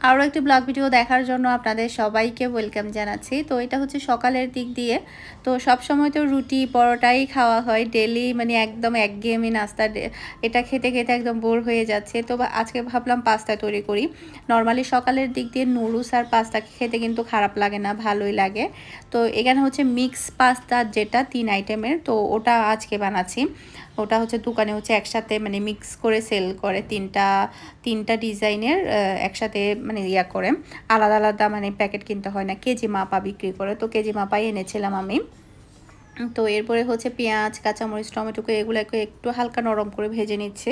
আরও একটি blog video দেখার জন্য আপনাদের সবাইকে ওয়েলকাম জানাচ্ছি। তো এটা হচ্ছে সকালের দিক দিয়ে। তো সব সময় তো রুটি, পরোটাই খাওয়া হয়। ডেলি মানে একদম একঘেয়েমি নাস্তা এটা খেতে খেতে একদম বোর হয়ে যাচ্ছে। তো আজকে ভাবলাম পাস্তা তৈরি করি। নর্মালি সকালের দিক দিয়ে নুডলস আর পাস্তা খেতে কিন্তু খারাপ লাগে না, ভালোই লাগে। তো এখানে হচ্ছে মিক্স পাস্তা যেটা তিন আইটেমের, তো ওটা আজকে বানাচ্ছি। ওটা হচ্ছে দোকানে হচ্ছে একসাথে মানে মিক্স করে সেল করে তিনটা তিনটা ডিজাইনের একসাথে মানে ইয়া করে, আলাদা আলাদা মানে প্যাকেট কিনতে হয় না, কেজি মাপা বিক্রি করে। তো কেজি মাপাই এনেছিলাম আমি। তো এরপরে হচ্ছে পেঁয়াজ, কাঁচামরিচ, টমেটোকে এগুলোকে একটু হালকা নরম করে ভেজে নিচ্ছে।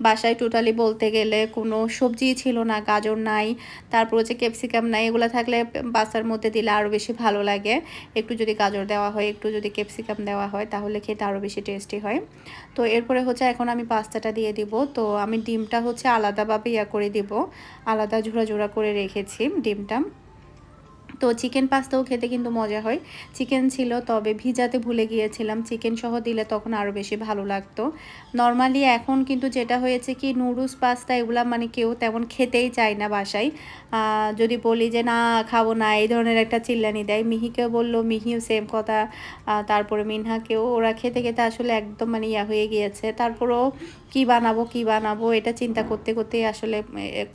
বাসায় টোটালি বলতে গেলে কোনো সবজি ছিল না, গাজর নাই, তারপর হচ্ছে ক্যাপসিকাম নাই, এগুলো থাকলে পাস্তার মধ্যে দিলে আরও বেশি ভালো লাগে। একটু যদি গাজর দেওয়া হয়, একটু যদি ক্যাপসিকাম দেওয়া হয়, তাহলে খেতে আরও বেশি টেস্টি হয়। তো এরপরে হচ্ছে এখন আমি পাস্তাটা দিয়ে দিব। তো আমি ডিমটা হচ্ছে আলাদাভাবে ইয়া করে দিব। আলাদা ঝোড়া ঝোড়া করে রেখেছি ডিমটা। তো চিকেন পাস্তাও খেতে কিন্তু মজা হয়। চিকেন ছিল, তবে ভিজাতে ভুলে গিয়েছিলাম। চিকেন সহ দিলে তখন আরও বেশি ভালো লাগতো। নর্মালি এখন কিন্তু যেটা হয়েছে কি নুডলস পাস্তা এগুলা মানে কেউ তেমন খেতেই চায় না বাসায়। যদি বলি যে, না, খাব না, এই ধরনের একটা চিল্লানি দেয়। মিহিকেও বলল, মিহিও সেম কথা। তারপরে মিনহাকেও, ওরা খেতে খেতে আসলে একদম মানে ইয়া হয়ে গিয়েছে। তারপরেও কি বানাবো কি বানাবো, এটা চিন্তা করতে করতেই আসলে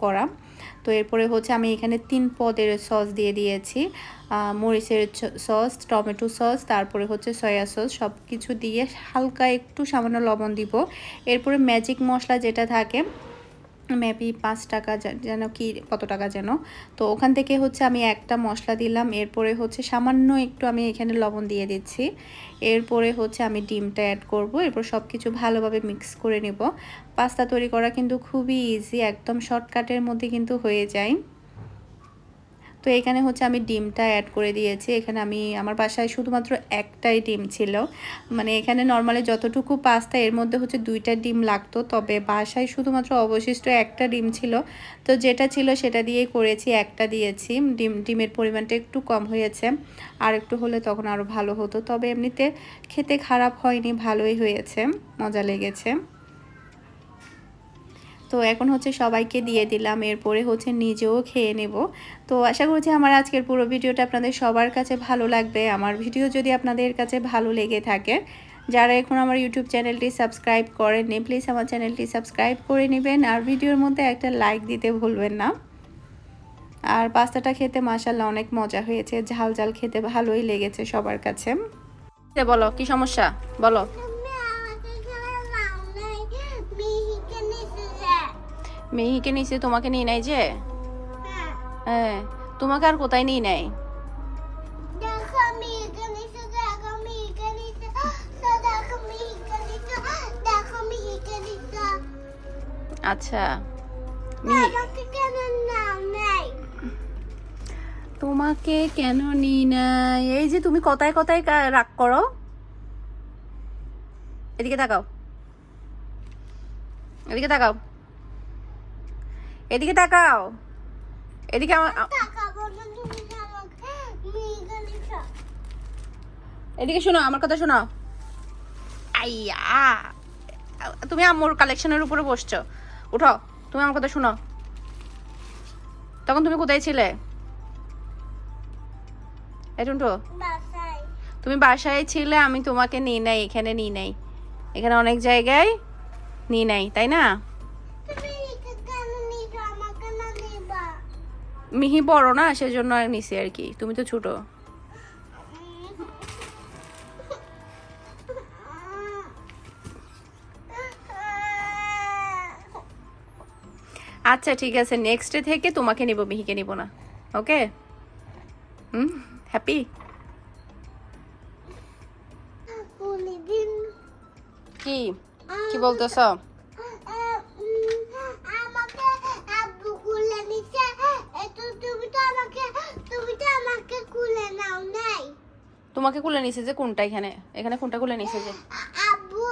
করা। তো এরপরে হচ্ছে আমি এখানে তিন পদের সস দিয়ে দিয়েছি। মরিচের সস, টমেটো সস, তারপরে হচ্ছে সয়া সস সব কিছু দিয়ে হালকা একটু সামান্য লবণ দিব। এরপরে ম্যাজিক মশলা যেটা থাকে মেবি পাঁচ টাকা যেন কি, কত টাকা যেন। তো ওখান থেকে হচ্ছে আমি একটা মশলা দিলাম, এরপরে হচ্ছে সামান্য একটু আমি এখানে লবণ দিয়ে দিচ্ছি। এরপরে হচ্ছে আমি ডিমটা অ্যাড করব, এরপর সব কিছু ভালোভাবে মিক্স করে নেব। পাস্তা তৈরি করা কিন্তু খুবই ইজি একদম শর্টকাটের মধ্যে কিন্তু হয়ে যায়। তো এখানে হচ্ছে আমি ডিমটা অ্যাড করে দিয়েছি। এখানে আমি, আমার বাসায় শুধুমাত্র একটাই ডিম ছিল। মানে এখানে নর্মালি যতটুকু পাস্তা এর মধ্যে হচ্ছে দুইটা ডিম লাগতো। তবে বাসায় শুধুমাত্র অবশিষ্ট একটা ডিম ছিল। তো যেটা ছিল সেটা দিয়েই করেছি, একটা দিয়েছি। ডিম, ডিমের পরিমাণটা একটু কম হয়েছে। আর একটু হলে তখন আরও ভালো হতো। তবে এমনিতে খেতে খারাপ হয়নি, ভালোই হয়েছে। মজা লেগেছে। তো এখন হচ্ছে সবাইকে দিয়ে দিলাম, এরপরে হচ্ছে নিজেও খেয়ে নেব। তো আশা করছি আমার আজকের পুরো ভিডিওটা আপনাদের সবার কাছে ভালো লাগবে। আমার ভিডিও যদি আপনাদের কাছে ভালো লেগে থাকে, যারা এখন আমার ইউটিউব চ্যানেলটি সাবস্ক্রাইব করেননি প্লিজ আমার চ্যানেলটি সাবস্ক্রাইব করে নেবেন। আর ভিডিওর মধ্যে একটা লাইক দিতে ভুলবেন না। আর পাস্তাটা খেতে মাসাল্লাহ অনেক মজা হয়েছে। ঝাল ঝাল খেতে ভালোই লেগেছে সবার কাছে। বলো, কি সমস্যা? বলো। মেহিকে নিচে তোমাকে নিয়ে নেয় যে? হ্যাঁ তোমাকে আর কোথায় নিয়ে নিচে আচ্ছা নাই? তোমাকে কেন নি না এই যে তুমি কথায় কথায় রাগ করো। এদিকে তাকাও। এদিকে তাকাও। এদিকে তাকাও। এদিকে আমার এদিকে শোনো আমার কথা শোনো আইয়া। তুমি আম্মুর কালেকশনের উপরে বসছো। উঠো তুমি আমার কথা শোনো। তখন তুমি কোথায় ছিলে? তুমি বাসায় ছিলে আমি তোমাকে নিয়ে নাই এখানে নিয়ে নাই। এখানে অনেক জায়গায় নিয়ে নাই তাই না? মিহি বড় না সেজন্য আর নিছি আর কি। তুমি তো ছোট। আচ্ছা ঠিক আছে। নেক্সট ডে থেকে তোমাকে নিব মিহিকে নিব না। ওকে? হুম? হ্যাপি কি? কি বলতেছ আমাকে আব্বু কুলে নিছে এতো তুমি তো আমাকে তুমি তো আমাকে কুলে নাও নাই তোমাকে কুলে নিছে যে কোনটা এখানে? এখানে কোনটা কুলে নিছে যে? আব্বু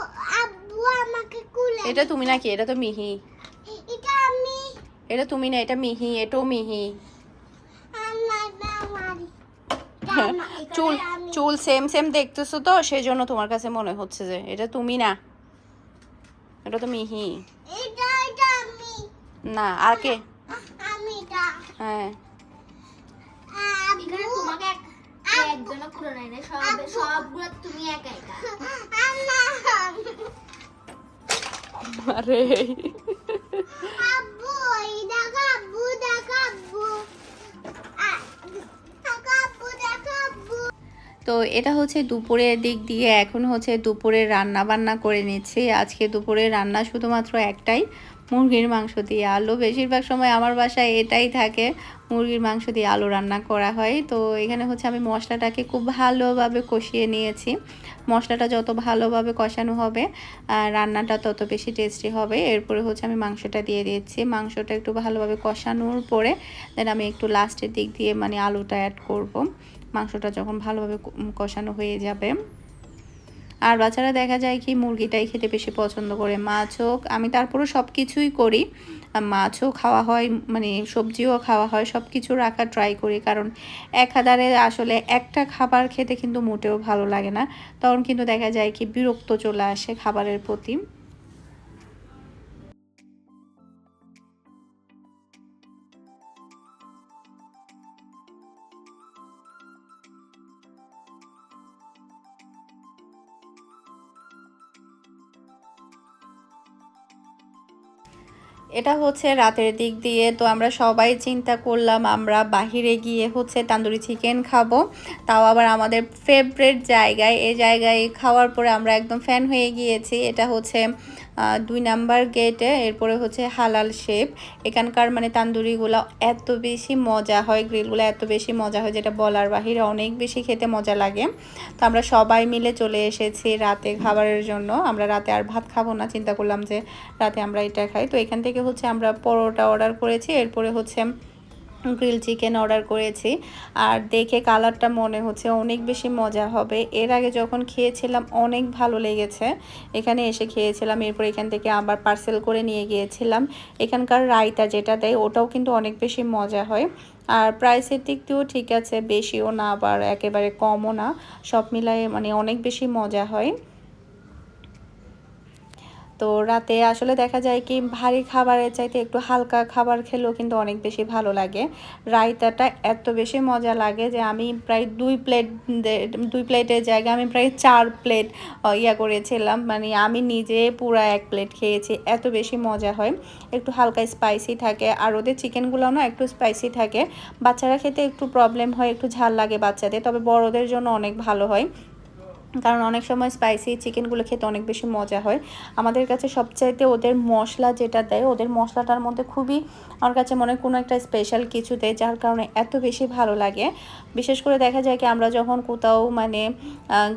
আব্বু আমাকে কুলে এটা তুমি নাকি? এটা তো মিহি। এটা আমি। এটা তুমি না এটা মিহি এটাও মিহি। এখানে চুল চুল সেম সেম দেখতেছো তো সেই জন্য তোমার কাছে মনে হচ্ছে যে এটা তুমি না। এটা তো মিহি। এটা এটা আমি। না আর কে? আমি এটা। হ্যাঁ। আব্বু। তোমাকে এক একজনও খুলে নাই না সব সবগুলো তুমি একা একা। আরে। আব্বু এই দেখো আব্বু দেখো আব্বু। আ- দেখো আব্বু দেখো আব্বু। তো এটা হচ্ছে দুপুরের দিক দিয়ে এখন হচ্ছে দুপুরে রান্না বান্না করে নিচ্ছি। আজকে দুপুরে রান্না শুধুমাত্র একটাই। মুরগির মাংস দিয়ে আলু। বেশিরভাগ সময় আমার বাসায় এটাই থাকে, মুরগির মাংস দিয়ে আলু রান্না করা হয়। তো এখানে হচ্ছে আমি মশলাটাকে খুব ভালোভাবে কষিয়ে নিয়েছি। মশলাটা যত ভালোভাবে কষানো হবে রান্নাটা তত বেশি টেস্টি হবে। এরপরে হচ্ছে আমি মাংসটা দিয়ে দিয়েছি মাংসটা একটু ভালোভাবে কষানোর পরে দেন আমি একটু লাস্টের দিক দিয়ে মানে আলুটা অ্যাড করব। মাংসটা যখন ভালোভাবে কষানো হয়ে যাবে। আর বাচ্চারা দেখা যায় কি মুরগিটাই খেতে বেশি পছন্দ করে। মাছ হোক, আমি তারপরও সব কিছুই করি। মাছও খাওয়া হয় মানে সবজিও খাওয়া হয় সব কিছু রাখা ট্রাই করি। কারণ এক হাজারে আসলে একটা খাবার খেতে কিন্তু মোটেও ভালো লাগে না। তখন কিন্তু দেখা যায় কি বিরক্ত চলে আসে খাবারের প্রতি। এটা হচ্ছে রাতের দিক দিয়ে, তো আমরা সবাই চিন্তা করলাম আমরা বাহিরে গিয়ে হচ্ছে তান্দুরি চিকেন খাব। তাও আবার আমাদের ফেভারেট জায়গায় এই জায়গায় খাওয়ার পরে আমরা একদম ফ্যান হয়ে গিয়েছি। এটা হচ্ছে দুই নাম্বার গেটে এরপরে হচ্ছে হালাল শেপ এখানকার মানে তান্দুরিগুলো এত বেশি মজা হয় গ্রিলগুলো এত বেশি মজা হয়, যেটা বলার বাহিরে অনেক বেশি খেতে মজা লাগে। তো আমরা সবাই মিলে চলে এসেছি রাতে খাবারের জন্য। আমরা রাতে আর ভাত খাব না, চিন্তা করলাম যে রাতে আমরা এটা খাই। তো এখান থেকে হচ্ছে আমরা পরোটা অর্ডার করেছি। এরপরে হচ্ছে গ্রিল চিকেন অর্ডার করেছি। আর দেখে কালারটা মনে হচ্ছে অনেক বেশি মজা হবে। এর আগে যখন খেয়েছিলাম অনেক ভালো লেগেছে। এখানে এসে খেয়েছিলাম, এরপর এখান থেকে আবার পার্সেল করে নিয়ে গিয়েছিলাম। এখানকার রায়তা যেটা দেয়, ওটাও কিন্তু অনেক বেশি মজা হয়। আর প্রাইসের দিক দিয়েও ঠিক আছে, বেশিও না আবার একেবারে কমও না। সব মিলায়ে মানে অনেক বেশি মজা হয়। তো রাতে আসলে দেখা যায় কি ভারী খাবারের চাইতে একটু হালকা খাবার খেলেও কিন্তু অনেক বেশি ভালো লাগে। রায়তাটা এত বেশি মজা লাগে যে আমি প্রায় দুই প্লেট দুই প্লেটের জায়গায় আমি প্রায় চার প্লেট ইয়া করেছিলাম। মানে আমি নিজে পুরো এক প্লেট খেয়েছি, এত বেশি মজা হয়। একটু হালকা স্পাইসি থাকে আর ওদের চিকেনগুলো না একটু স্পাইসি থাকে। বাচ্চারা খেতে একটু প্রবলেম হয়, একটু ঝাল লাগে বাচ্চাদের, তবে বড়দের জন্য অনেক ভালো হয়। কারণ অনেক সময় স্পাইসি চিকেনগুলো খেতে অনেক বেশি মজা হয়। আমাদের কাছে সবচাইতে ওদের মশলা যেটা দেয়, ওদের মশলাটার মধ্যে খুবই আমার কাছে মনে হয় কোনো একটা স্পেশাল কিছু দেয়, যার কারণে এত বেশি ভালো লাগে। বিশেষ করে দেখা যায় কি, আমরা যখন কোথাও মানে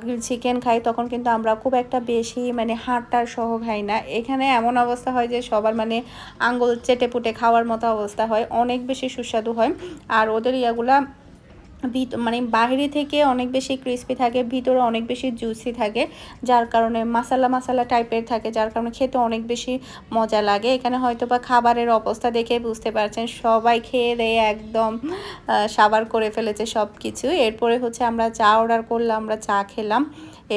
গ্রিল চিকেন খাই, তখন কিন্তু আমরা খুব একটা বেশি মানে হাড়টার সহ খাই না। এখানে এমন অবস্থা হয় যে সবার মানে আঙ্গুল চেটে পুটে খাওয়ার মতো অবস্থা হয়, অনেক বেশি সুস্বাদু হয়। আর ওদের ইয়াগুলা মানে বাইরে থেকে অনেক বেশি ক্রিস্পি থাকে, ভিতরে অনেক বেশি জুসি থাকে, যার কারণে মাসালা মাসালা টাইপের থাকে, যার কারণে খেতে অনেক বেশি মজা লাগে। এখানে হয়তো বা খাবারের অবস্থা দেখে বুঝতে পারছেন, সবাই খেয়ে দেয়ে একদম সাবার করে ফেলেছে সব কিছু এরপরে হচ্ছে আমরা চা অর্ডার করলাম, আমরা চা খেলাম।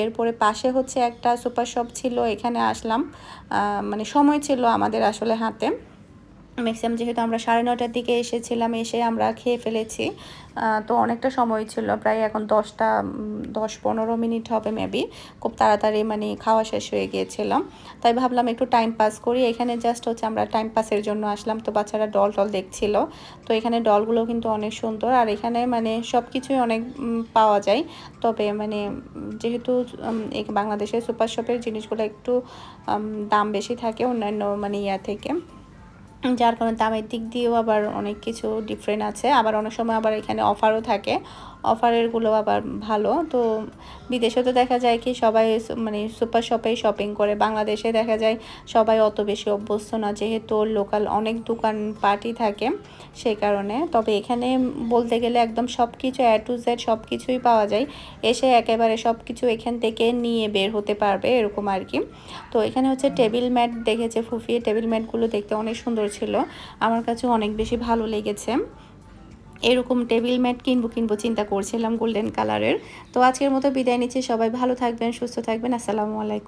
এরপরে পাশে হচ্ছে একটা সুপার শপ ছিল, এখানে আসলাম। মানে সময় ছিল আমাদের আসলে হাতে। ম্যাক্সিমাম যেহেতু আমরা সাড়ে নটার দিকে এসেছিলাম, এসে আমরা খেয়ে ফেলেছি। তো অনেকটা সময় ছিল, প্রায় এখন দশটা দশ পনেরো মিনিট হবে মেবি খুব তাড়াতাড়ি মানে খাওয়া শেষ হয়ে গিয়েছিলাম। তাই ভাবলাম একটু টাইম পাস করি। এখানে জাস্ট হচ্ছে আমরা টাইম পাসের জন্য আসলাম। তো বাচ্চারা ডল টল দেখছিল। তো এখানে ডলগুলো কিন্তু অনেক সুন্দর। আর এখানে মানে সব কিছুই অনেক পাওয়া যায়। তবে মানে যেহেতু বাংলাদেশের সুপার শপের জিনিসগুলো একটু দাম বেশি থাকে অন্যান্য মানে ইয়া থেকে। যার কারণে দামের দিক দিয়েও আবার অনেক কিছু ডিফারেন্ট আছে। আবার অনেক সময় আবার এখানে অফারও থাকে। অফারেরগুলো আবার ভালো। তো বিদেশে তো দেখা যায় কি সবাই মানে সুপার শপেই শপিং করে। বাংলাদেশে দেখা যায় সবাই অত বেশি অভ্যস্ত না, যেহেতু লোকাল অনেক দোকান পার্টি থাকে সেই কারণে। তবে এখানে বলতে গেলে একদম সব কিছু অ্যাড টু জেড সব কিছুই পাওয়া যায়। এসে একেবারে সব কিছু এখান থেকে নিয়ে বের হতে পারবে এরকম আর কি। তো এখানে হচ্ছে টেবিল ম্যাট দেখেছে ফুফিয়ে টেবিল ম্যাটগুলো দেখতে অনেক সুন্দর ছিল। আমার কাছে অনেক বেশি ভালো লেগেছে। এরকম টেবিল ম্যাট কিনবো কিনবো, চিন্তা করছিলাম গোল্ডেন কালারের তো আজকের মতো বিদায় নিচ্ছি, সবাই ভালো থাকবেন, সুস্থ থাকবেন, আসসালামু আলাইকুম।